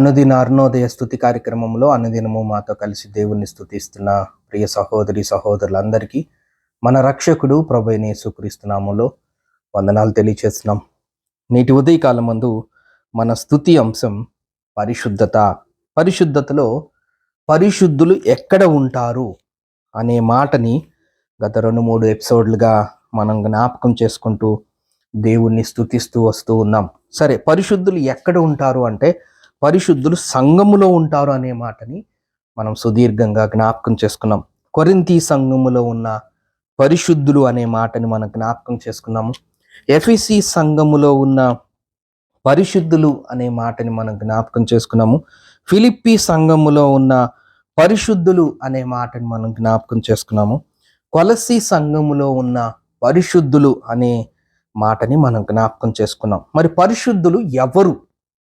అనుదిన అరుణోదయ స్థుతి కార్యక్రమంలో అనుదినము మాతో కలిసి దేవుణ్ణి స్థుతిస్తున్న ప్రియ సహోదరి సహోదరులందరికీ మన రక్షకుడు ప్రభు యేసుక్రీస్తునాములో వందనాలు తెలియచేస్తున్నాం. నేటి ఉదయకాలం ముందు మన స్థుతి అంశం పరిశుద్ధత. పరిశుద్ధతలో పరిశుద్ధులు ఎక్కడ ఉంటారు అనే మాటని గత రెండు మూడు ఎపిసోడ్లుగా మనం జ్ఞాపకం చేసుకుంటూ దేవుణ్ణి స్థుతిస్తూ వస్తూ ఉన్నాం. సరే పరిశుద్ధులు ఎక్కడ ఉంటారు అంటే పరిశుద్ధులు సంఘములో ఉంటారు అనే మాటని మనం సుదీర్ఘంగా జ్ఞాపకం చేసుకున్నాం. కొరింతి సంఘములో ఉన్న పరిశుద్ధులు అనే మాటని మనం జ్ఞాపకం చేసుకున్నాము. ఎఫ్ఈసి సంఘములో ఉన్న పరిశుద్ధులు అనే మాటని మనం జ్ఞాపకం చేసుకున్నాము. ఫిలిప్పి సంఘములో ఉన్న పరిశుద్ధులు అనే మాటని మనం జ్ఞాపకం చేసుకున్నాము. కొలసి సంఘములో ఉన్న పరిశుద్ధులు అనే మాటని మనం జ్ఞాపకం చేసుకున్నాం. మరి పరిశుద్ధులు ఎవరు?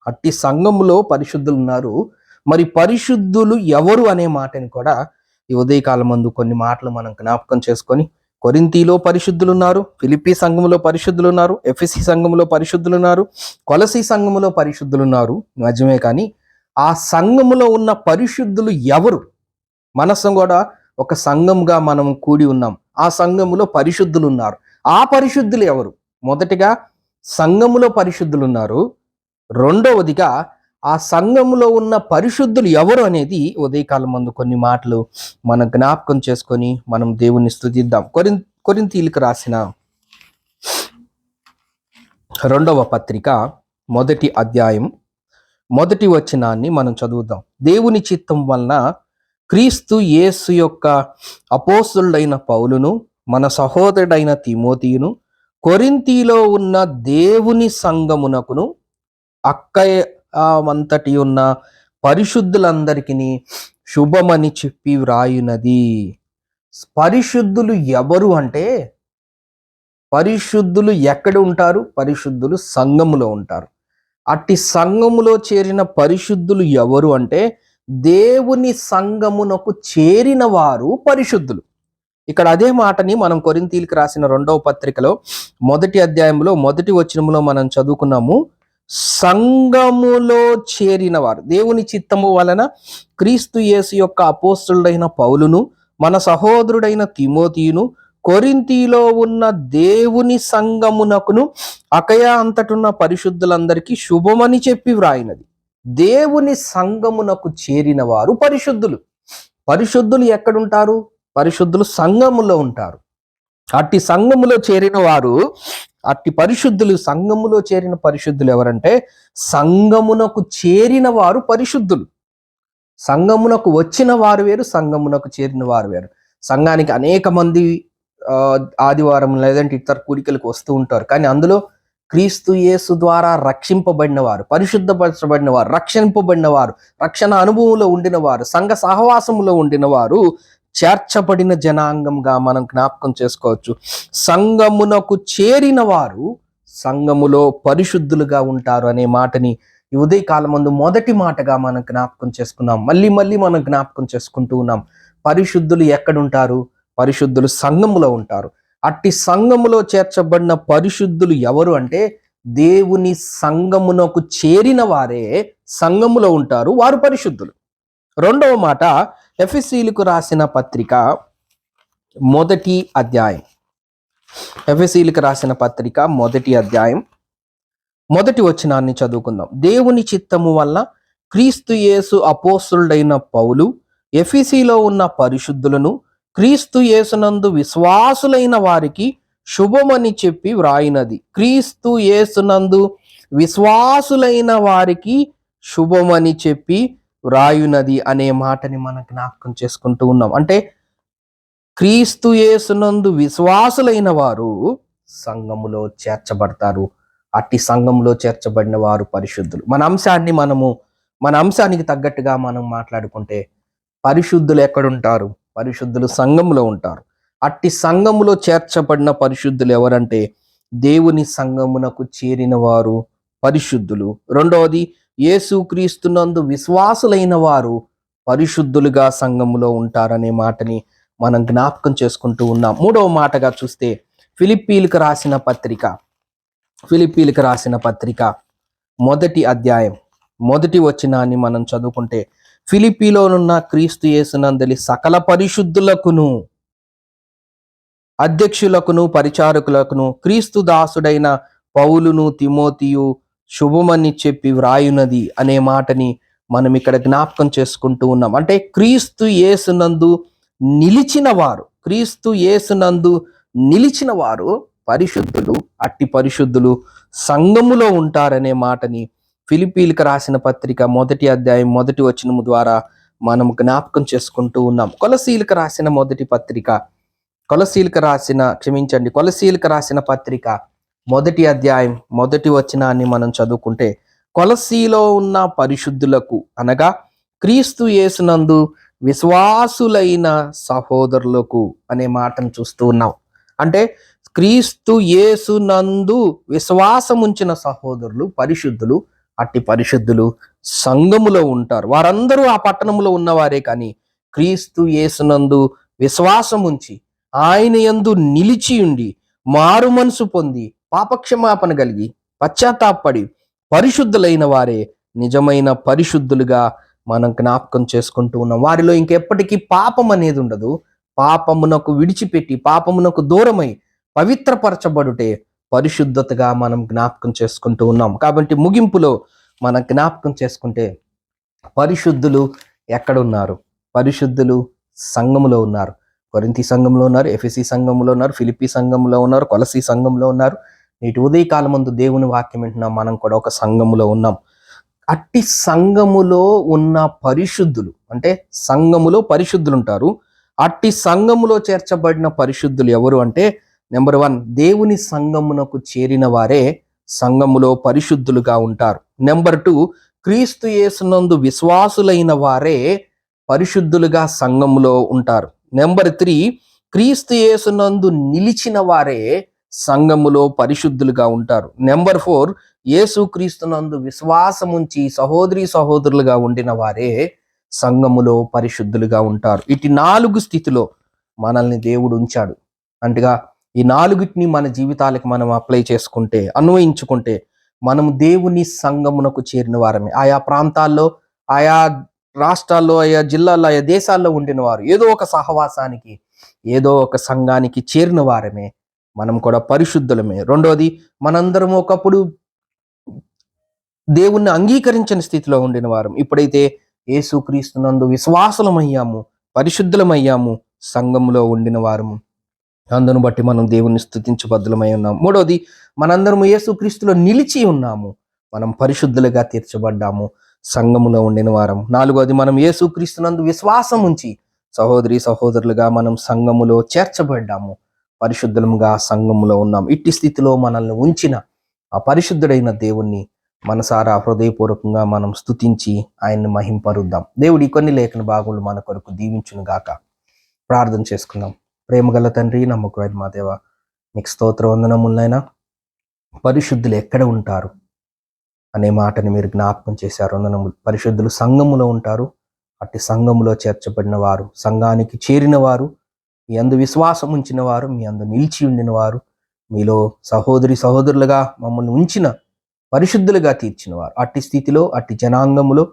అట్టి సంఘములో పరిశుద్ధులు ఉన్నారు మరి పరిశుద్ధులు ఎవరు అనే మాటని కూడా ఈ ఉదయకాలం మందు కొన్ని మాటలు మనం జ్ఞాపకం చేసుకొని కొరింతిలో పరిశుద్ధులు ఉన్నారు ఫిలిప్పి సంఘములో పరిశుద్ధులు ఉన్నారు ఎఫ్ఎస్సి సంఘములో పరిశుద్ధులు ఉన్నారు కొలసి సంఘములో పరిశుద్ధులు ఉన్నారు నిజమే కానీ ఆ సంఘములో ఉన్న పరిశుద్ధులు ఎవరు? మనసం కూడా ఒక సంఘంగా మనం కూడి ఉన్నాం. ఆ సంఘములో పరిశుద్ధులు ఉన్నారు ఆ పరిశుద్ధులు ఎవరు? మొదటిగా సంఘములో పరిశుద్ధులు ఉన్నారు రెండవదిగా ఆ సంఘములో ఉన్న పరిశుద్ధులు ఎవరు అనేది ఉదయకాలం ముందు కొన్ని మాటలు మనం జ్ఞాపకం చేసుకొని మనం దేవుణ్ణి స్థుతిద్దాం. కొరిన్ కొరింతీలకు రాసిన రెండవ పత్రిక మొదటి అధ్యాయం మొదటి వచనాన్ని మనం చదువుదాం. దేవుని చిత్తం వలన క్రీస్తు యేసు యొక్క అపోసులైన పౌలును మన సహోదరుడైన తిమోతియును కొరింతిలో ఉన్న దేవుని సంగమునకును అక్క అంతటి ఉన్న పరిశుద్ధులందరికీ శుభమని చెప్పి వ్రాయునది. పరిశుద్ధులు ఎవరు అంటే పరిశుద్ధులు ఎక్కడ ఉంటారు? పరిశుద్ధులు సంఘములో ఉంటారు. అట్టి సంఘములో చేరిన పరిశుద్ధులు ఎవరు అంటే దేవుని సంఘమునకు చేరిన వారు పరిశుద్ధులు. ఇక్కడ అదే మాటని మనం కొరింతీలకు రాసిన రెండవ పత్రికలో మొదటి అధ్యాయంలో మొదటి వచనములో మనం చదువుకున్నాము. సంఘములో చేరిన వారు దేవుని చిత్తము వలన క్రీస్తు యేసు యొక్క అపోస్తుడైన పౌలును మన సహోదరుడైన తిమోతియును కొరింతిలో ఉన్న దేవుని సంగమునకును అకయ అంతటున్న పరిశుద్ధులందరికీ శుభమని చెప్పి వ్రాయినది. దేవుని సంగమునకు చేరిన వారు పరిశుద్ధులు. పరిశుద్ధులు ఎక్కడుంటారు? పరిశుద్ధులు సంఘములో ఉంటారు. అట్టి సంఘములో చేరిన వారు అట్టి పరిశుద్ధులు సంఘములో చేరిన పరిశుద్ధులు ఎవరంటే సంఘమునకు చేరిన వారు పరిశుద్ధులు. సంఘమునకు వచ్చిన వారు వేరు సంఘమునకు చేరిన వారు వేరు. సంఘానికి అనేక మంది ఆ, ఆదివారం లేదంటే ఇతర కూడికలకు వస్తూ ఉంటారు. కానీ అందులో క్రీస్తు యేసు ద్వారా రక్షింపబడిన వారు పరిశుద్ధపరచబడిన వారు రక్షింపబడిన వారు రక్షణ అనుభవంలో ఉండిన వారు సంఘ సహవాసములో ఉండిన వారు చేర్చబడిన జనాంగంగా మనం జ్ఞాపకం చేసుకోవచ్చు. సంఘమునకు చేరిన వారు సంఘములో పరిశుద్ధులుగా ఉంటారు అనే మాటని ఈ ఉదయకాలం ముందు మొదటి మాటగా మనం జ్ఞాపకం చేసుకున్నాం. మళ్ళీ మళ్ళీ మనం జ్ఞాపకం చేసుకుంటూ ఉన్నాం. పరిశుద్ధులు ఎక్కడుంటారు? పరిశుద్ధులు సంఘములో ఉంటారు. అట్టి సంఘములో చేర్చబడిన పరిశుద్ధులు ఎవరు అంటే దేవుని సంఘమునకు చేరిన వారే సంఘములో ఉంటారు. వారు పరిశుద్ధులు. రెండవ మాట ఎఫ్ఎస్సీలకు రాసిన పత్రిక మొదటి అధ్యాయం. ఎఫ్ఎస్సీలకు రాసిన పత్రిక మొదటి అధ్యాయం. మొదటి వచనాన్ని చదువుకుందాం. దేవుని చిత్తము వల్ల క్రీస్తు యేసు అపోస్తుడైన పౌలు ఎఫిసిలో ఉన్న పరిశుద్ధులను క్రీస్తు యేసునందు విశ్వాసులైన వారికి శుభమని చెప్పి వ్రాయినది. క్రీస్తు యేసునందు విశ్వాసులైన వారికి శుభమని చెప్పి వ్రాయునది అనే మాటని మనం జ్ఞాపకం చేసుకుంటూ ఉన్నాం. అంటే క్రీస్తు యేసునందు విశ్వాసులైన వారు సంఘములో చేర్చబడతారు. అట్టి సంఘంలో చేర్చబడిన వారు పరిశుద్ధులు. మన అంశాన్ని మనము మన అంశానికి తగ్గట్టుగా మనం మాట్లాడుకుంటే పరిశుద్ధులు ఎక్కడుంటారు? పరిశుద్ధులు సంఘంలో ఉంటారు. అట్టి సంఘములో చేర్చబడిన పరిశుద్ధులు ఎవరంటే దేవుని సంఘమునకు చేరిన వారు పరిశుద్ధులు. రెండవది యేసుక్రీస్తునందు విశ్వాసులైన వారు పరిశుద్ధులుగా సంఘములో ఉంటారనే మాటని మనం జ్ఞాపకం చేసుకుంటూ ఉన్నాం. మూడవ మాటగా చూస్తే ఫిలిప్పీలకు రాసిన పత్రిక ఫిలిప్పీలకు రాసిన పత్రిక మొదటి అధ్యాయం మొదటి వచనాన్ని మనం చదువుకుంటే ఫిలిపిలోనున్న క్రీస్తు యేసునందలి సకల పరిశుద్ధులకును అధ్యక్షులకును పరిచారకులకును క్రీస్తు దాసుడైన పౌలును తిమోతియు శుభమని చెప్పి వ్రాయునది అనే మాటని మనం ఇక్కడ జ్ఞాపకం చేసుకుంటూ ఉన్నాం. అంటే క్రీస్తు యేసునందు నిలిచిన వారు క్రీస్తు యేసునందు నిలిచిన వారు పరిశుద్ధులు అట్టి పరిశుద్ధులు సంఘములో ఉంటారనే మాటని ఫిలిపీలకు రాసిన పత్రిక మొదటి అధ్యాయం మొదటి వచనము ద్వారా మనం జ్ఞాపకం చేసుకుంటూ ఉన్నాం. కొలసీలకు రాసిన మొదటి పత్రిక కొలసీలకు రాసిన క్షమించండి కొలసీలకు రాసిన పత్రిక మొదటి అధ్యాయం మొదటి వచనాన్ని మనం చదువుకుంటే కొలసీలో ఉన్న పరిశుద్ధులకు అనగా క్రీస్తు యేసునందు విశ్వాసులైన సహోదరులకు అనే మాటను చూస్తూ ఉన్నాం. అంటే క్రీస్తు యేసునందు విశ్వాసం ఉంచిన సహోదరులు పరిశుద్ధులు అట్టి పరిశుద్ధులు సంఘములో ఉంటారు. వారందరూ ఆ పట్టణంలో ఉన్నవారే కానీ క్రీస్తు యేసునందు విశ్వాసం ఉంచి ఆయన యందు నిలిచి ఉండి మారు మనసు పొంది పాపక్షమాపణ కలిగి పశ్చాత్తాపడి పరిశుద్ధులైన వారే నిజమైన పరిశుద్ధులుగా మనం జ్ఞాపకం చేసుకుంటూ ఉన్నాం. వారిలో ఇంకెప్పటికీ పాపం అనేది ఉండదు. పాపమునకు విడిచిపెట్టి పాపమునకు దూరమై పవిత్రపరచబడుటే పరిశుద్ధతగా మనం జ్ఞాపకం చేసుకుంటూ ఉన్నాం. కాబట్టి ముగింపులో మనం జ్ఞాపకం చేసుకుంటే పరిశుద్ధులు ఎక్కడున్నారు? పరిశుద్ధులు సంఘములో ఉన్నారు. కొరింతి సంఘంలో ఉన్నారు ఎఫ్ఎసి సంఘంలో ఉన్నారు ఫిలిపి సంఘంలో ఉన్నారు కొలసి సంఘంలో ఉన్నారు. నేటి ఉదయకాలం ముందు దేవుని వాక్యం వింటున్నాం. మనం కూడా ఒక సంఘములో ఉన్నాం. అట్టి సంఘములో ఉన్న పరిశుద్ధులు అంటే సంఘములో పరిశుద్ధులు ఉంటారు అట్టి సంఘములో చేర్చబడిన పరిశుద్ధులు ఎవరు అంటే నెంబర్ వన్ దేవుని సంఘమునకు చేరిన వారే సంఘములో పరిశుద్ధులుగా ఉంటారు. నెంబర్ టూ క్రీస్తు యేసునందు విశ్వాసులైన వారే పరిశుద్ధులుగా సంఘములో ఉంటారు. నెంబర్ త్రీ క్రీస్తు యేసునందు నిలిచిన వారే సంఘములో పరిశుద్ధులుగా ఉంటారు. నెంబర్ ఫోర్ ఏసుక్రీస్తునందు విశ్వాసముంచి సహోదరి సహోదరులుగా ఉండిన వారే సంఘములో పరిశుద్ధులుగా ఉంటారు. ఇటు నాలుగు స్థితిలో మనల్ని దేవుడు ఉంచాడు. అంటగా ఈ నాలుగుటిని మన జీవితాలకు మనం అప్లై చేసుకుంటే అన్వయించుకుంటే మనము దేవుని సంఘమునకు చేరిన వారమే. ఆయా ప్రాంతాల్లో ఆయా రాష్ట్రాల్లో ఆయా జిల్లాల్లో ఆయా దేశాల్లో ఉండిన వారు. ఏదో ఒక సహవాసానికి ఏదో ఒక సంఘానికి చేరిన వారమే. మనం కూడా పరిశుద్ధులమే. రెండోది మనందరం ఒకప్పుడు దేవుణ్ణి అంగీకరించిన స్థితిలో ఉండిన వారం. ఇప్పుడైతే యేసుక్రీస్తునందు విశ్వాసలమయ్యాము పరిశుద్ధులమయ్యాము సంఘములో ఉండిన వారము. అందును బట్టి మనం దేవుని స్థుతించబద్దులమై ఉన్నాం. మూడోది మనందరము యేసుక్రీస్తులో నిలిచి ఉన్నాము మనం పరిశుద్ధులుగా తీర్చబడ్డాము సంఘములో ఉండిన వారం. నాలుగోది మనం యేసుక్రీస్తునందు విశ్వాసం ఉంచి సహోదరి సహోదరులుగా మనం సంఘములో చేర్చబడ్డాము పరిశుద్ధముగా సంఘములో ఉన్నాం. ఇట్టి స్థితిలో మనల్ని ఉంచిన ఆ పరిశుద్ధుడైన దేవుణ్ణి మనసారా హృదయపూర్వకంగా మనం స్తుతించి ఆయన్ని మహింపరుద్దాం. దేవుడి కొన్ని లేఖన భాగములు మన కొరకు దీవించును గాక. ప్రార్థన చేసుకుందాం. ప్రేమగల తండ్రి నమ్మకమైన మా దేవ మీకు స్తోత్ర వందనములైనా పరిశుద్ధులు ఎక్కడ ఉంటారు? అనే మాటని మీరు జ్ఞాపకం చేశారు. వందనములు. పరిశుద్ధులు సంఘములో ఉంటారు. అట్టి సంఘములో చేర్చబడిన వారు సంఘానికి చేరిన వారు మీ అందు విశ్వాసం ఉంచిన వారు మీ అందు నిలిచి ఉండిన వారు మీలో సహోదరి సహోదరులుగా మమ్మల్ని ఉంచిన పరిశుద్ధులుగా తీర్చిన వారు. అట్టి స్థితిలో అట్టి జనాంగములో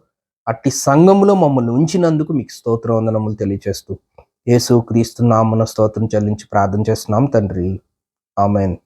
అట్టి సంఘములో మమ్మల్ని ఉంచినందుకు మీకు స్తోత్ర వందనములు తెలియజేస్తూ యేసు క్రీస్తు నామన స్తోత్రం చెల్లించి ప్రార్థన చేస్తున్నాం తండ్రి. ఆమెన్.